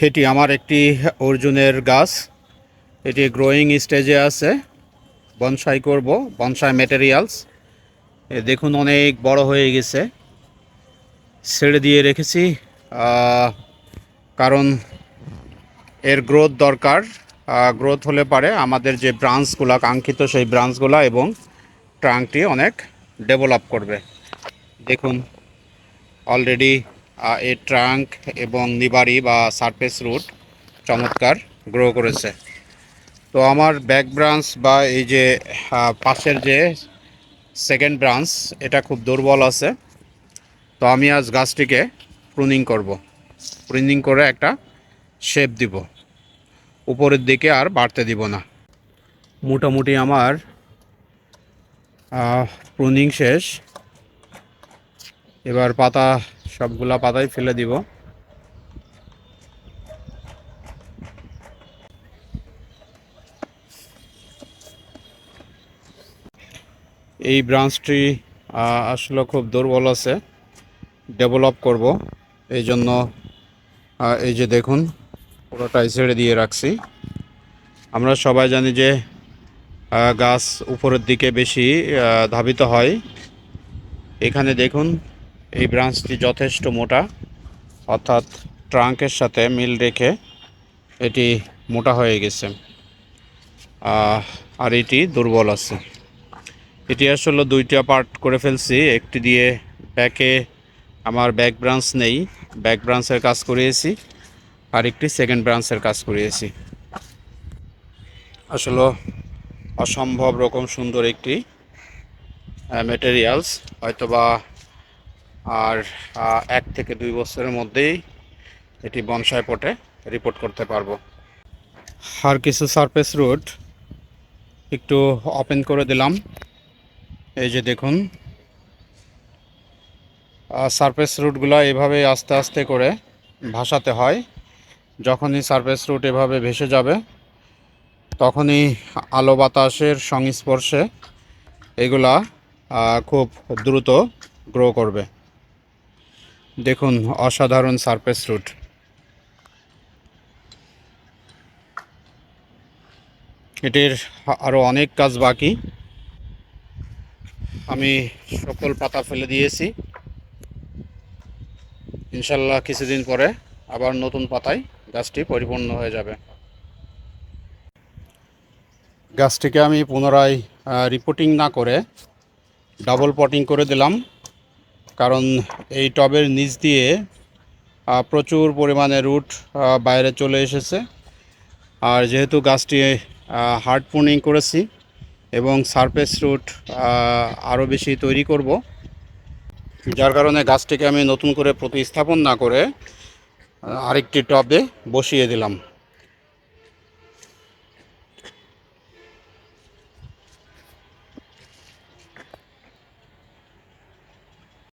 এটি আমার একটি অর্জুনের গাছ। এটি গ্রোয়িং স্টেজে আছে। বনসাই করব, বনসাই ম্যাটেরিয়ালস দেখুন অনেক বড় হয়ে গেছে। ছেড়ে দিয়ে রেখেছি। কারণ এর গ্রোথ দরকার। গ্রোথ হলে পারে আমাদের যে ব্রাঞ্চগুলো কাঙ্ক্ষিত সেই ব্রাঞ্চগুলো এবং ট্রাঙ্কটি অনেক ডেভেলপ করবে। দেখুন অলরেডি এর ট্রাঙ্ক এবং নিবারি বা সারফেস রুট চমৎকার গ্রো করেছে। তো আমার ব্যাক ব্রাঞ্চ বা এই যে পাশের যে সেকেন্ড ব্রাঞ্চ, এটা খুব দুর্বল আছে। তো আমি আজ গাছটিকে প্রুনিং করব। প্রুনিং করে একটা শেপ দিব। উপরের দিকে আর বাড়তে দিব না। মোটামুটি আমার প্রুনিং শেষ। এবার পাতা, সবগুলা পাতাই ফেলে দিব। এই ব্রাঞ্চটি আসলে খুব দুর্বল আছে। ডেভেলপ করব। এই জন্য এই যে দেখুন, পুরোটাই ছেড়ে দিয়ে রাখছি। আমরা সবাই জানি যে গাছ উপরের দিকে বেশি ধাবিত হয়। এখানে দেখুন এই ব্রাঞ্চটি যথেষ্ট মোটা। অর্থাৎ ট্রাঙ্কের সাথে মিল রেখে এটি মোটা হয়ে গেছে। আর এটি দুর্বল আছে। এটি আসলে দুইটা পার্ট করে ফেলছি। একটি দিয়ে ব্যাকে আমার ব্যাক ব্রাঞ্চ নেই। ব্যাক ব্রাঞ্চের কাজ করিয়েছি। আর একটি সেকেন্ড ব্রাঞ্চের কাজ করিয়েছি। আসলে অসম্ভব রকম সুন্দর একটি ম্যাটেরিয়ালস হয়তোবা আর এক থেকে দুই বছরের মধ্যেই এটি বনসাই পটে রিপোর্ট করতে পারব। আর কিছু সারফেস রুট একটু ওপেন করে দিলাম। এই যে দেখুন সারফেস রুটগুলো এভাবে আস্তে আস্তে করে ভাসাতে হয়। যখনই সারফেস রুট এভাবে ভেসে যাবে, তখনই আলো বাতাসের সংস্পর্শে এগুলা খুব দ্রুত গ্রো করবে। দেখুন, অসাধারণ সারফেস রুট। এটির আরও অনেক কাজ বাকি। আমি সকল পাতা ফেলে দিয়েছি। ইনশাল্লাহ কিছুদিন পরে আবার নতুন পাতায় গাছটি পরিপূর্ণ হয়ে যাবে। গাছটিকে আমি পুনরায় রিপোর্টিং না করে ডাবল পটিং করে দিলাম। কারণ এই টবের নিচ দিয়ে প্রচুর পরিমাণে রুট বাইরে চলে এসেছে। আর যেহেতু গাছটি হার্ড পুনিং করেছি এবং সারফেস রুট আরও বেশি তৈরি করব, যার কারণে গাছটিকে আমি নতুন করে প্রতিস্থাপন না করে আরেকটি টবে বসিয়ে দিলাম।